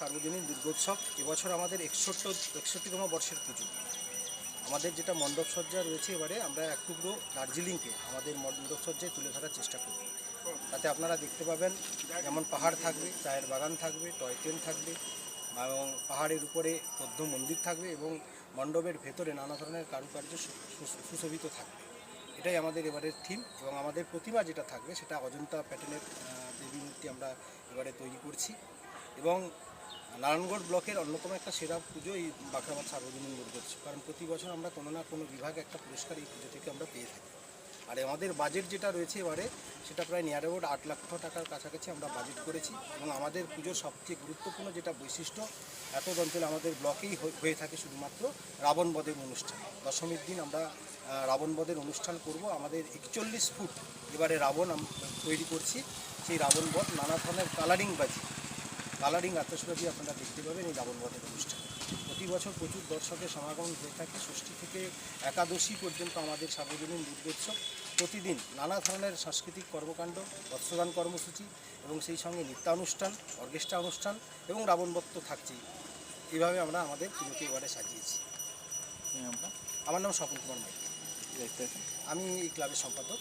সার্বজনীন দুর্গোৎসব, এবছর আমাদের একষট্ট, একষট্টিতম বর্ষের পুজো। আমাদের যেটা মণ্ডপসজ্জা রয়েছে এবারে, আমরা এক টুকরো দার্জিলিংকে আমাদের মণ্ডপসজ্জায় তুলে ধরার চেষ্টা করব। তাতে আপনারা দেখতে পাবেন, যেমন পাহাড় থাকবে, চায়ের বাগান থাকবে, টয় ট্রেন থাকবে, এবং পাহাড়ের উপরে বৌদ্ধ মন্দির থাকবে, এবং মণ্ডপের ভেতরে নানা ধরনের কারুকার্য সুশোভিত থাকবে। এটাই আমাদের এবারের থিম, এবং আমাদের প্রতিমা যেটা থাকবে, সেটা অজন্তা প্যাটার্নের দেবী মূর্তি আমরা এবারে তৈরি করছি। এবং নারায়ণগড় ব্লকের অন্যতম একটা সেরা পুজো এই বাঁকড়াবাদ সার্বজনীন দুর্গোৎসব কারণ প্রতি বছর আমরা কোনো না কোনো বিভাগে একটা পুরস্কার এই পুজো থেকে আমরা পেয়ে থাকি। আর আমাদের বাজেট যেটা রয়েছে এবারে সেটা প্রায় নিয়ার অ্যাবাউট আট লক্ষ টাকার কাছাকাছি আমরা বাজেট করেছি এবং আমাদের পুজোর সবচেয়ে গুরুত্বপূর্ণ যেটা বৈশিষ্ট্য এত অঞ্চলে আমাদের ব্লকেই হয়ে- থাকে শুধুমাত্র রাবণ বধের অনুষ্ঠান। দশমীর দিন আমরা আহ, রাবণ বধের অনুষ্ঠান করব। আমাদের একচল্লিশ ফুট এবারে রাবণ তৈরি করছি। সেই রাবণ বধ নানা ধরনের কালারিং বাজি কালারিং আতসবাজি আপনারা দেখতে পাবেন এই রাবণ বধের অনুষ্ঠানে। প্রতি বছর প্রচুর দর্শকের সমাগম হয়ে থাকে। ষষ্ঠী থেকে একাদশী পর্যন্ত আমাদের সার্বজনীন দুর্গোৎসব। প্রতিদিন নানা ধরনের সাংস্কৃতিক কর্মকাণ্ড বস্ত্রদান কর্মসূচি এবং সেই সঙ্গে নৃত্যানুষ্ঠান অর্কেস্ট্রা অনুষ্ঠান এবং রাবণ বধ তো থাকছেই। এইভাবে আমরা আমাদের পুজোকে এবারে সাজিয়েছি। আমরা। আমার নাম স্বপন কুমার মাইতি। আমি এই ক্লাবের সম্পাদক।